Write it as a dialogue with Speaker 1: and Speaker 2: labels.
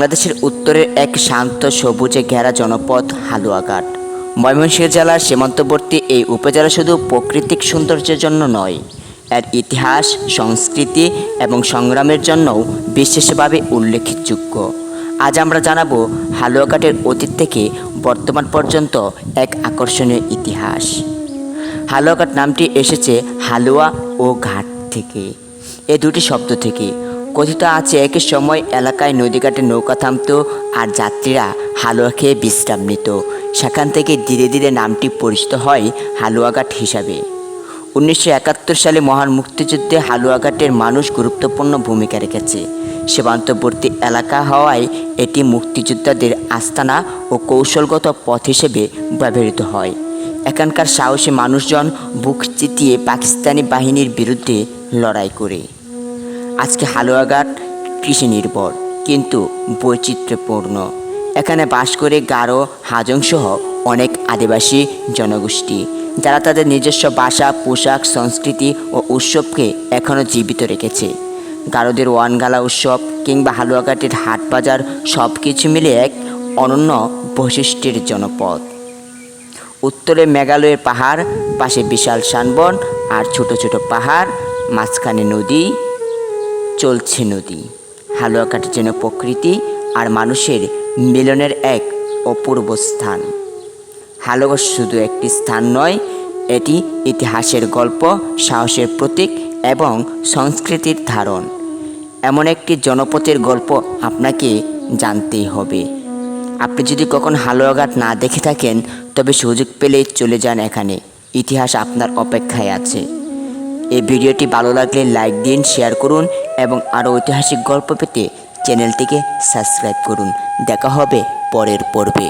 Speaker 1: বাংলাদেশের উত্তরের এক শান্ত, সবুজে ঘেরা জনপদ হালুয়াঘাট। ময়মনসিংহ জেলার সীমান্তবর্তী এই উপজেলা শুধু প্রাকৃতিক সৌন্দর্যের জন্য নয়, এর ইতিহাস, সংস্কৃতি এবং সংগ্রামের জন্যও বিশেষভাবে উল্লেখযোগ্য। আজ আমরা জানাব হালুয়াঘাটের অতীত থেকে বর্তমান পর্যন্ত এক আকর্ষণীয় ইতিহাস। হালুয়াঘাট নামটি এসেছে হালুয়া ও ঘাট থেকে, এ দুটি শব্দ থেকে। কথিত আছে, একই সময় এলাকায় নদীঘাটে নৌকা থামতো আর যাত্রীরা হালুয়া খেয়ে বিশ্রাম নিত। সেখান থেকে ধীরে ধীরে নামটি পরিচিত হয় হালুয়াঘাট হিসাবে। উনিশশো একাত্তর সালে মহান মুক্তিযুদ্ধে হালুয়াঘাটের মানুষ গুরুত্বপূর্ণ ভূমিকা রেখেছে। সীমান্তবর্তী এলাকা হওয়ায় এটি মুক্তিযোদ্ধাদের আস্তানা ও কৌশলগত পথ হিসেবে ব্যবহৃত হয়। এখানকার সাহসী মানুষজন বুক চিতিয়ে পাকিস্তানি বাহিনীর বিরুদ্ধে লড়াই করে। আজকে হালুয়াঘাট কৃষি নির্ভর, কিন্তু বৈচিত্র্যপূর্ণ। এখানে বাস করে গারো, হাজং সহ অনেক আদিবাসী জনগোষ্ঠী। যারা তাদের নিজস্ব ভাষা, পোশাক, সংস্কৃতি ও উৎসবকে এখনও জীবিত রেখেছে। গারোদের ওয়ানগালা উৎসব কিংবা হালুয়াঘাটের হাট বাজার সব কিছু মিলে এক অনন্য বৈশিষ্ট্যের জনপদ। উত্তরে মেঘালয়ের পাহাড়, পাশে বিশাল শানবন আর ছোট ছোট পাহাড়, মাঝখানে নদী চলছে নদী। হালুয়া হালুয়াঘাট যেন প্রকৃতি আর মানুষের মিলনের এক অপূর্ব স্থান। হালুয়াঘাট শুধু একটি স্থান নয়, এটি ইতিহাসের গল্প, সাহসের প্রতীক এবং সংস্কৃতির ধারণ। এমন একটি জনপথের গল্প আপনাকে জানতেই হবে। আপনি যদি কখন হালুয়াঘাট না দেখে থাকেন, তবে সুযোগ পেলেই চলে যান এখানে। ইতিহাস আপনার অপেক্ষায় আছে। এই ভিডিওটি ভালো লাগলে লাইক দিন, শেয়ার করুন এবং আরও ঐতিহাসিক গল্প পেতে চ্যানেলটিকে সাবস্ক্রাইব করুন। দেখা হবে পরের পর্বে।